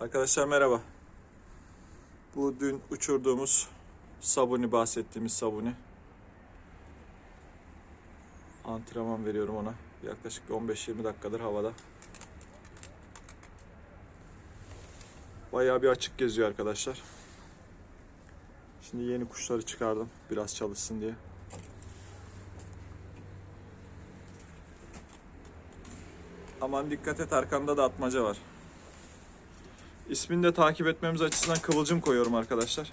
Arkadaşlar merhaba. Bu dün uçurduğumuz sabuni bahsettiğimiz sabuni. Antrenman veriyorum ona. Yaklaşık 15-20 dakikadır havada. Bayağı bir açık geziyor arkadaşlar. Şimdi yeni kuşları çıkardım biraz çalışsın diye. Aman dikkat et arkamda da atmaca var. İsmini de takip etmemiz açısından kıvılcım koyuyorum arkadaşlar.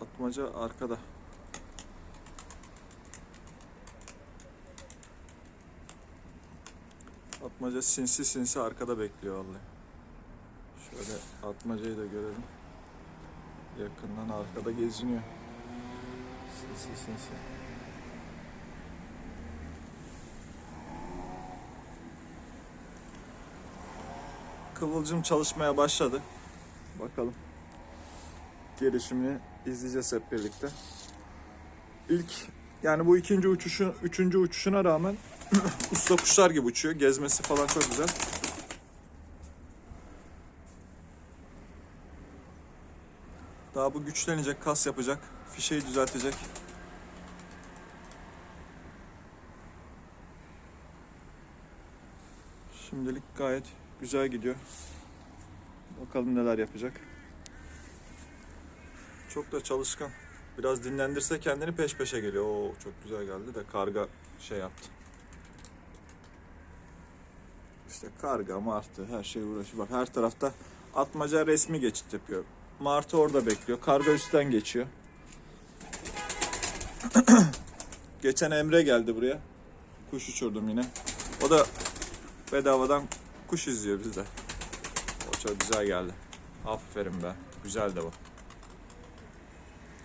Atmaca arkada. Atmaca sinsi sinsi arkada bekliyor vallahi. Şöyle atmacayı da görelim. Yakından arkada geziniyor. Sinsi sinsi. Kıvılcım çalışmaya başladı. Bakalım. Gelişimini izleyeceğiz hep birlikte. İlk yani bu ikinci uçuşu, üçüncü uçuşuna rağmen usta kuşlar gibi uçuyor. Gezmesi falan çok güzel. Daha bu güçlenecek, kas yapacak, fişeyi düzeltecek. Şimdilik gayet güzel gidiyor. Bakalım neler yapacak. Çok da çalışkan. Biraz dinlendirse kendini peş peşe geliyor. Oo çok güzel geldi de karga şey yaptı. İşte karga, martı her şey uğraşıyor. Bak her tarafta atmaca resmi geçit yapıyor. Martı orada bekliyor. Karga üstten geçiyor. Geçen Emre geldi buraya. Kuş uçurdum yine. O da bedavadan kuş izliyor bizde. O çok güzel geldi. Aferin be. Güzel de bu.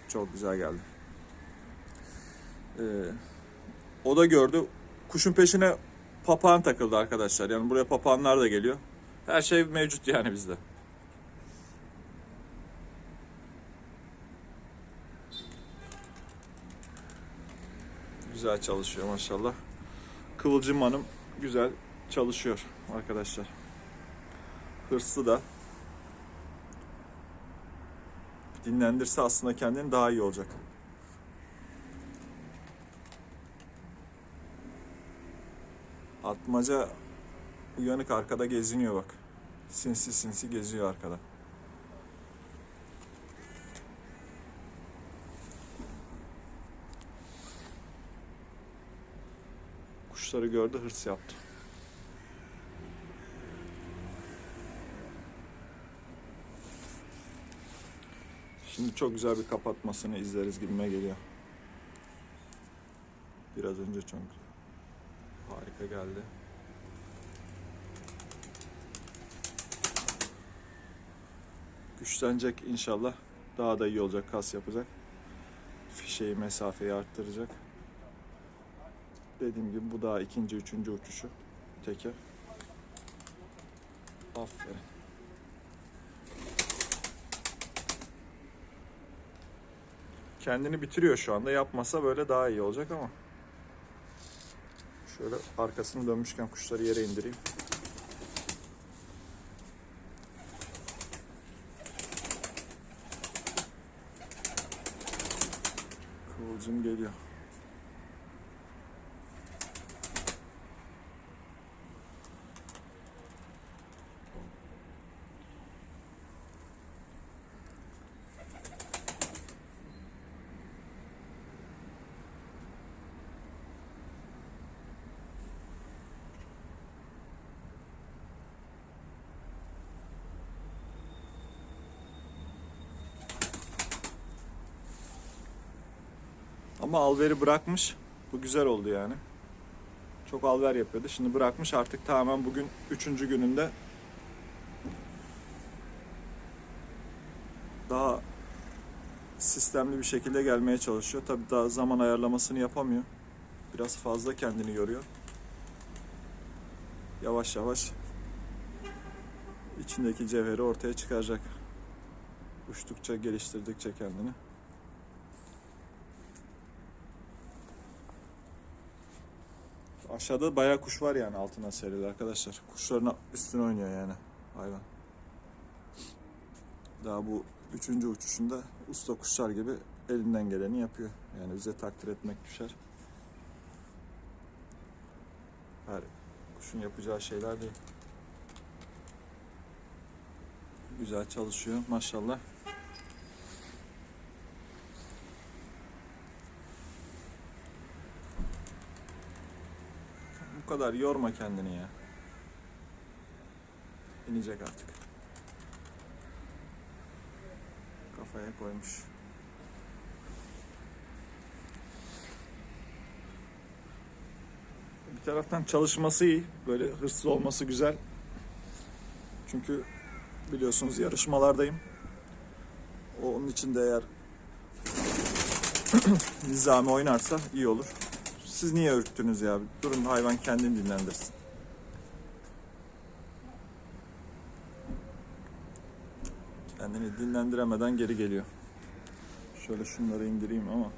Çok güzel geldi. Ee, o da gördü. Kuşun peşine papağan takıldı arkadaşlar. Yani buraya papağanlar da geliyor. Her şey mevcut yani bizde. Güzel çalışıyor maşallah. Kıvılcım Hanım güzel çalışıyor arkadaşlar. Hırslı da. Dinlendirse aslında kendini daha iyi olacak. Atmaca uyanık arkada geziniyor bak. Sinsi sinsi geziyor arkada. Kuşları gördü hırs yaptı. Şimdi çok güzel bir kapatmasını izleriz gibime geliyor. Biraz önce çok harika geldi. Güçlenecek inşallah. Daha da iyi olacak, kas yapacak. Fişeyi, mesafeyi arttıracak. Dediğim gibi bu daha ikinci, üçüncü uçuşu. Teke. Aferin. Kendini bitiriyor şu anda. Yapmasa böyle daha iyi olacak ama. Şöyle arkasını dönmüşken kuşları yere indireyim. Kıvılcım geliyor. Ama alveri bırakmış. Bu güzel oldu yani. Çok alver yapıyordu. Şimdi bırakmış artık tamamen bugün üçüncü gününde daha sistemli bir şekilde gelmeye çalışıyor. Tabi daha zaman ayarlamasını yapamıyor. Biraz fazla kendini yoruyor. Yavaş yavaş içindeki cevheri ortaya çıkaracak. Uçtukça geliştirdikçe kendini. Aşağıda bayağı kuş var yani altına serili arkadaşlar. Kuşların üstüne oynuyor yani hayvan. Daha bu üçüncü uçuşunda usta kuşlar gibi elinden geleni yapıyor. Yani bize takdir etmek düşer. Her kuşun yapacağı şeyler değil. Güzel çalışıyor maşallah. Bu kadar yorma kendini ya. İnecek artık. Kafaya koymuş. Bir taraftan çalışması iyi. Böyle hırslı olması güzel. Çünkü biliyorsunuz yarışmalardayım. Onun için de eğer nizami oynarsa iyi olur. Siz niye ürktünüz ya? Durun hayvan kendini dinlendirsin. Kendini dinlendiremeden geri geliyor. Şöyle şunları indireyim ama.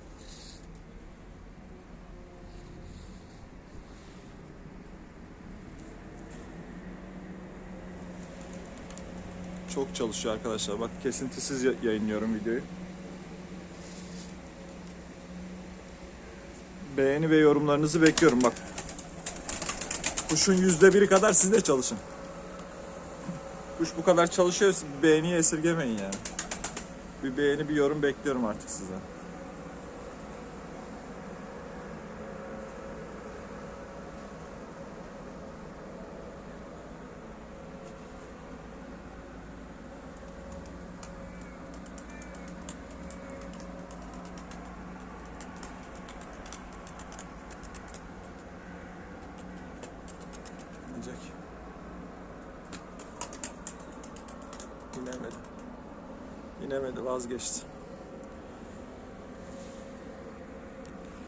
Çok çalışıyor arkadaşlar. Bak kesintisiz ya- yayınlıyorum videoyu. Beğeni ve yorumlarınızı bekliyorum bak. Kuşun yüzde biri kadar siz de çalışın. Kuş bu kadar çalışıyor, beğeniyi esirgemeyin yani. Bir beğeni, bir yorum bekliyorum artık sizden. İnecek. İnemedi. İnemedi vazgeçti.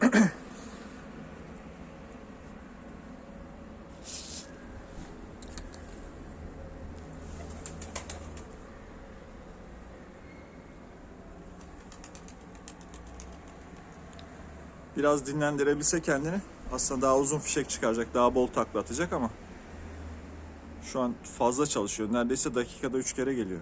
Biraz dinlendirebilse kendini aslında daha uzun fişek çıkaracak, daha bol takla atacak ama şu an fazla çalışıyor. Neredeyse dakikada 3 kere geliyor.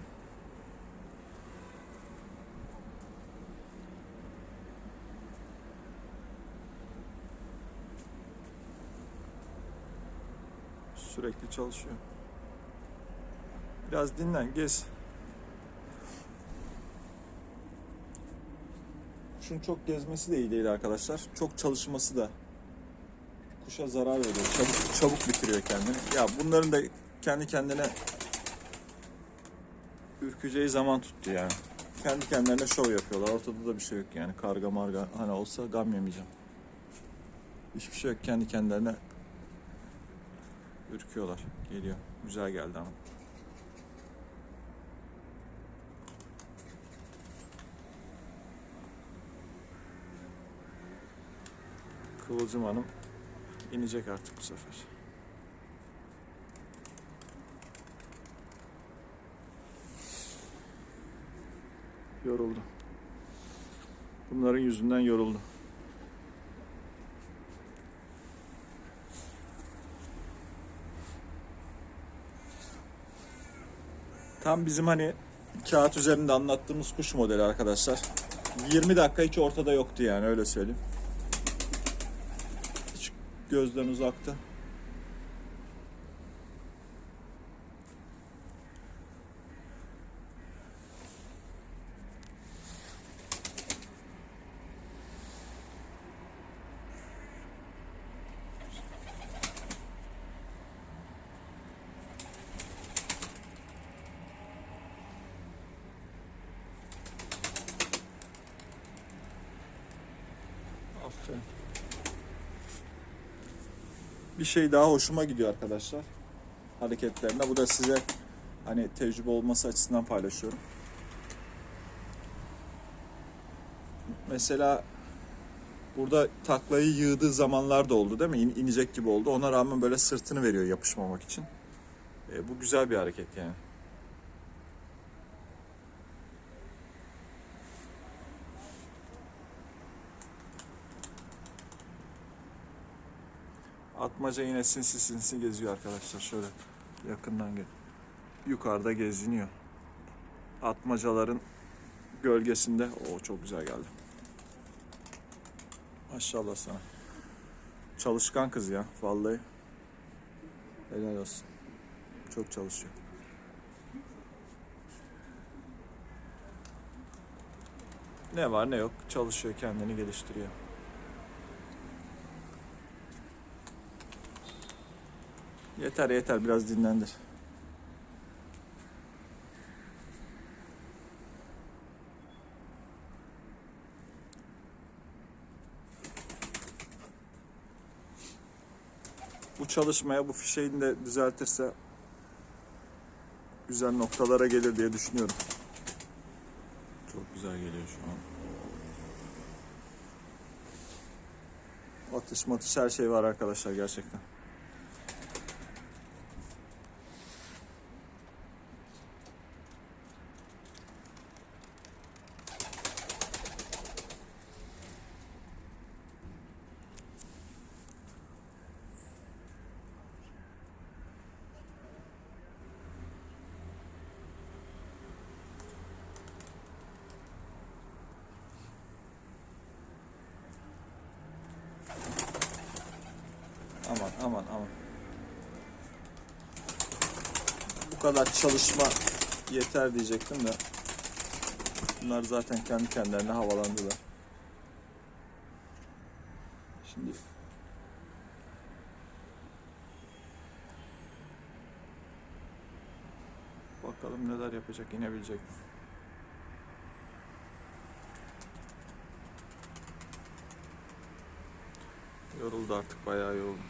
Çalışıyor. Biraz dinlen, gez. Kuşun çok gezmesi de iyi değil arkadaşlar. Çok çalışması da kuşa zarar veriyor. Çabuk çabuk bitiriyor kendini. Ya bunların da kendi kendine ürkeceği zaman tuttu yani. Kendi kendilerine şov yapıyorlar. Ortada da bir şey yok yani. Karga marga hani olsa gam yemeyeceğim. Hiçbir şey yok. Kendi kendilerine ürküyorlar. Geliyor. Güzel geldi ama. Kıvılcım Hanım inecek artık bu sefer. Yoruldu. Bunların yüzünden yoruldu. Tam bizim hani kağıt üzerinde anlattığımız kuş modeli arkadaşlar. 20 dakika hiç ortada yoktu yani öyle söyleyeyim. Hiç gözden uzakta. Aferin. Bir şey daha hoşuma gidiyor arkadaşlar. Hareketlerinde. Bu da size hani tecrübe olması açısından paylaşıyorum. Mesela burada taklayı yığdığı zamanlar da oldu değil mi? İn, inecek gibi oldu. Ona rağmen böyle sırtını veriyor yapışmamak için. E, bu güzel bir hareket yani. Atmaca yine sinsi sinsi geziyor arkadaşlar. Şöyle yakından gel. Yukarıda geziniyor. Atmacaların gölgesinde. O çok güzel geldi. Maşallah sana. Çalışkan kız ya vallahi. Helal olsun. Çok çalışıyor. Ne var ne yok çalışıyor kendini geliştiriyor. Yeter yeter biraz dinlendir. Bu çalışmaya bu fişeğini de düzeltirse güzel noktalara gelir diye düşünüyorum. Çok güzel geliyor şu an. Atış matış her şey var arkadaşlar gerçekten. Aman aman aman. Bu kadar çalışma yeter diyecektim de. Bunlar zaten kendi kendilerine havalandılar. Şimdi bakalım neler yapacak, inebilecek mi? Yoruldu artık bayağı yoruldu.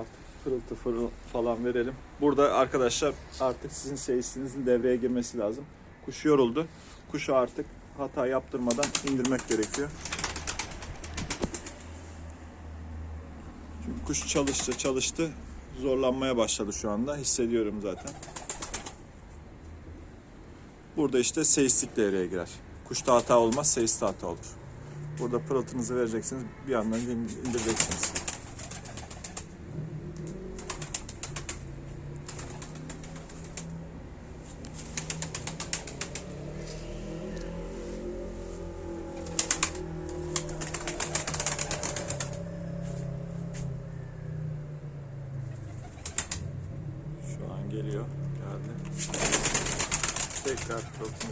Artık pırıltı fırıl falan verelim. Burada arkadaşlar artık sizin seyisinizin devreye girmesi lazım. Kuş yoruldu. Kuşu artık hata yaptırmadan indirmek gerekiyor. Çünkü kuş çalıştı çalıştı. Zorlanmaya başladı şu anda. Hissediyorum zaten. Burada işte seyislik devreye girer. Kuşta hata olmaz, seyiste hata olur. Burada pırıltınızı vereceksiniz. Bir yandan indireceksiniz. Şu an geliyor. Geldi. Tekrar pırıltını.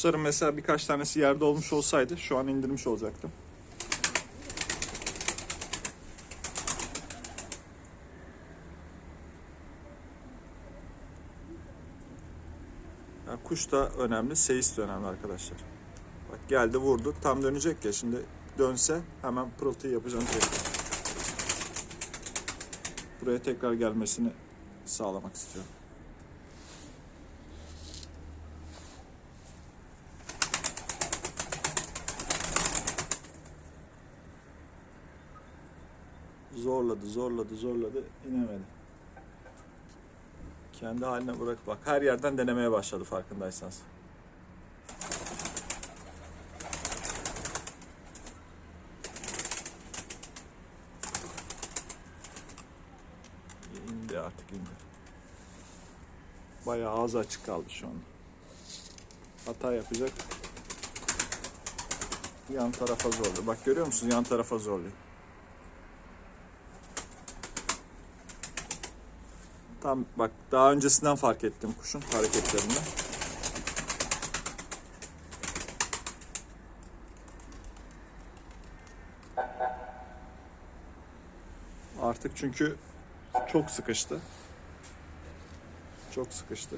Kuşların mesela birkaç tanesi yerde olmuş olsaydı şu an indirmiş olacaktım. Yani kuş da önemli, seyis de önemli arkadaşlar. Bak geldi vurdu, tam dönecek ya şimdi dönse hemen pırıltıyı yapacağım tekrar. Buraya tekrar gelmesini sağlamak istiyorum. Zorladı, zorladı, zorladı, inemedi. Kendi haline bırak bak. Her yerden denemeye başladı farkındaysanız. İndi artık indi. Bayağı ağzı açık kaldı şu anda. Hata yapacak. Yan tarafa zorluyor. Bak görüyor musunuz? Yan tarafa zorluyor. Tam bak daha öncesinden fark ettim kuşun hareketlerini. Artık çünkü çok sıkıştı. Çok sıkıştı.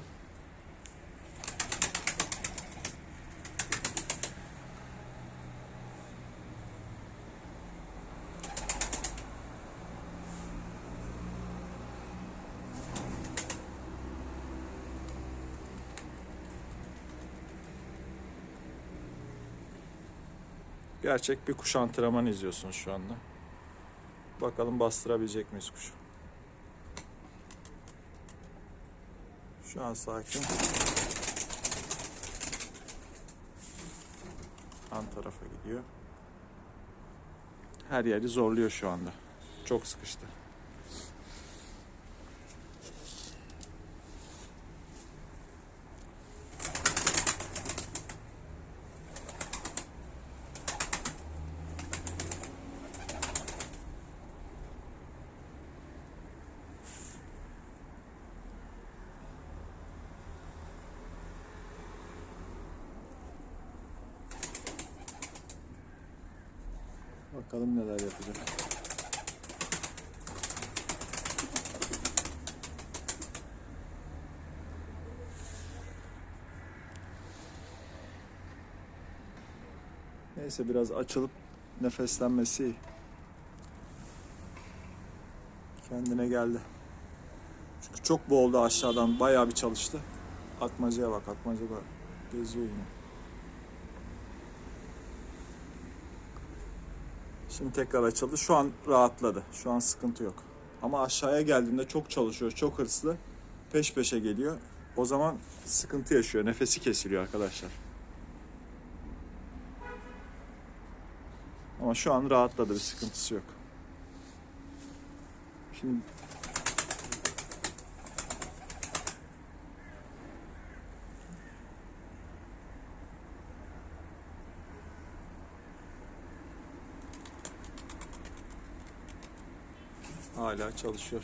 Gerçek bir kuş antrenmanı izliyorsunuz şu anda. Bakalım bastırabilecek miyiz kuşu? Şu an sakin. An tarafa gidiyor. Her yeri zorluyor şu anda. Çok sıkıştı. Bakalım neler yapacak. Neyse biraz açılıp nefeslenmesi. Kendine geldi. Çünkü çok boğuldu aşağıdan. Bayağı bir çalıştı. Atmacaya bak, atmaca bak. Geziyor yine. Şimdi tekrar açıldı. Şu an rahatladı. Şu an sıkıntı yok. Ama aşağıya geldiğinde çok çalışıyor, çok hırslı. Peş peşe geliyor. O zaman sıkıntı yaşıyor. Nefesi kesiliyor arkadaşlar. Ama şu an rahatladı. Bir sıkıntısı yok. Şimdi hala çalışıyor.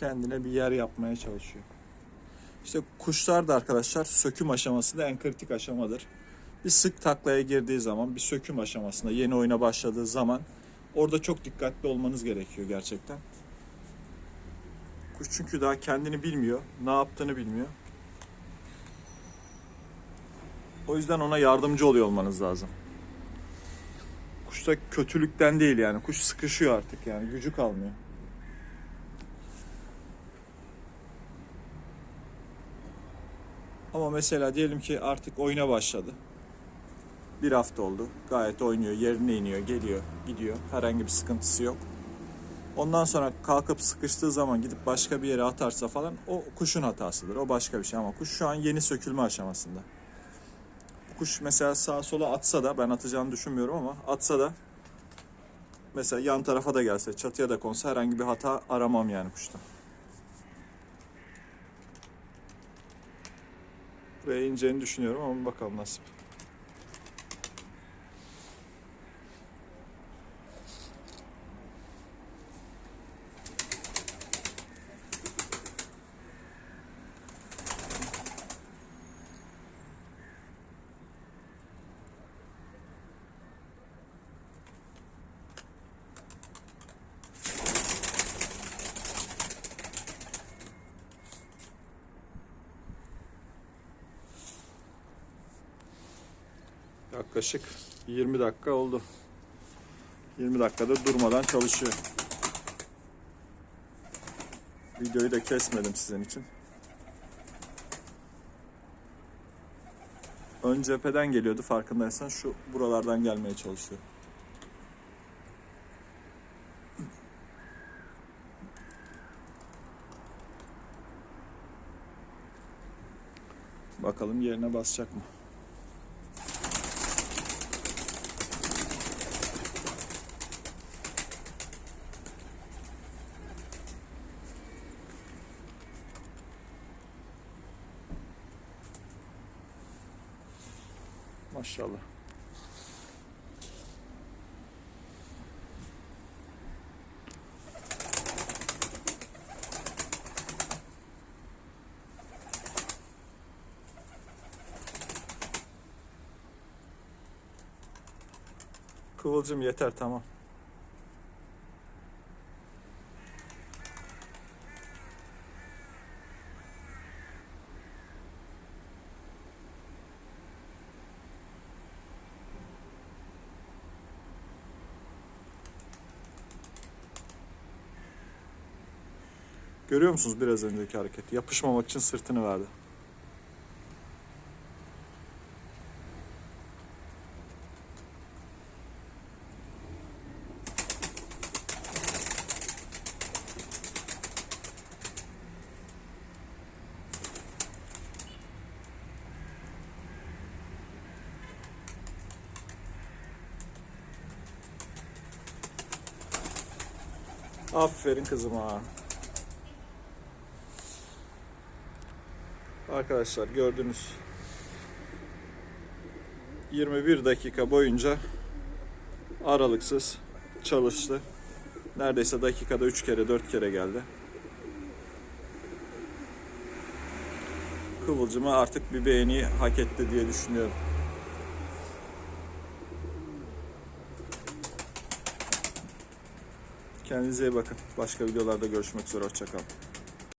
Kendine bir yer yapmaya çalışıyor. İşte kuşlar da arkadaşlar söküm aşamasında en kritik aşamadır. Bir sık taklaya girdiği zaman, bir söküm aşamasında, yeni oyuna başladığı zaman orada çok dikkatli olmanız gerekiyor gerçekten. Kuş çünkü daha kendini bilmiyor, ne yaptığını bilmiyor. O yüzden ona yardımcı oluyor olmanız lazım. Kuşta kötülükten değil yani. Kuş sıkışıyor artık yani gücü kalmıyor. Ama mesela diyelim ki artık oyuna başladı. Bir hafta oldu. Gayet oynuyor, yerine iniyor, geliyor, gidiyor. Herhangi bir sıkıntısı yok. Ondan sonra kalkıp sıkıştığı zaman gidip başka bir yere atarsa falan o kuşun hatasıdır. O başka bir şey ama kuş şu an yeni sökülme aşamasında. Kuş mesela sağa sola atsa da ben atacağını düşünmüyorum ama atsa da mesela yan tarafa da gelse, çatıya da konsa herhangi bir hata aramam yani kuşta. Buraya ineceğini düşünüyorum ama bakalım nasip. Yaklaşık 20 dakika oldu. 20 dakikadır durmadan çalışıyor. Videoyu da kesmedim sizin için. Ön cepheden geliyordu farkındaysan şu buralardan gelmeye çalışıyor. Bakalım yerine basacak mı? Maşallah. Kıvılcım yeter tamam. Görüyor musunuz biraz önceki hareketi? Yapışmamak için sırtını verdi. Aferin kızıma. Arkadaşlar gördünüz. 21 dakika boyunca aralıksız çalıştı. Neredeyse dakikada 3 kere 4 kere geldi. Kıvılcımı artık bir beğeni hak etti diye düşünüyorum. Kendinize iyi bakın. Başka videolarda görüşmek üzere. Hoşçakalın.